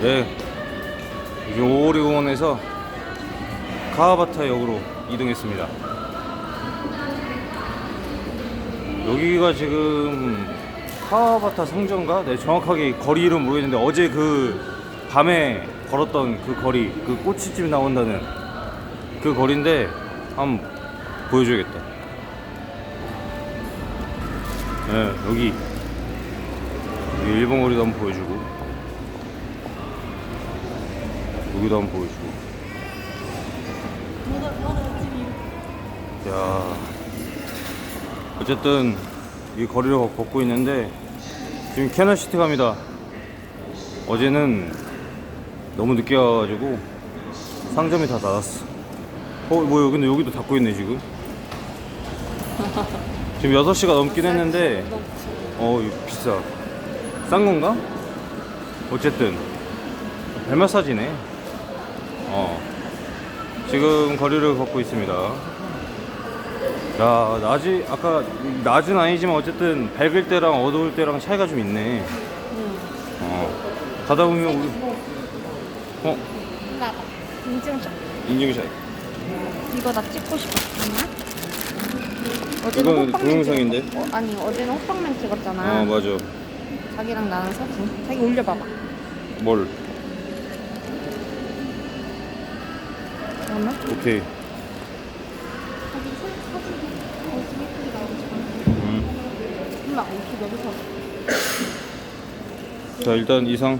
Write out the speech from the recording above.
네. 여기 오리공원에서 카와바타 역으로 이동했습니다. 여기가 지금 카와바타 성전가? 네, 정확하게 거리 이름 모르겠는데 어제 그 밤에 걸었던 그 거리, 그 꼬치집 나온다는 그 거리인데 한번 보여줘야겠다. 네, 여기 일본 거리도 한번 보여주고 여기도 한번 보여주고. 야. 어쨌든 이 거리를 걷- 걷고 있는데 지금 캐나시티 갑니다. 어제는 너무 늦게 와가지고 상점이 다 닫았어. 어 뭐야 근데 여기도 닫고 있네 지금. 지금 6시가 넘긴 했는데 어 비싸. 싼 건가? 어쨌든. 발 마사지네 어 지금 거리를 걷고 있습니다 야 낮이 아까 낮은 아니지만 어쨌든 밝을 때랑 어두울 때랑 차이가 좀 있네 어 가다 보면 우리 어 나가. 인증샷. 인증샷 이거 나 찍고 싶어. 잠깐만. 어제는 이건 호빵맨 동영상인데? 찍었- 어, 아니 어제는 호빵맨 찍었잖아. 어 맞아 자기랑 나는 사진. 자기 올려봐봐. 뭘 잠깐만. 오케이. 음. 자 일단 이상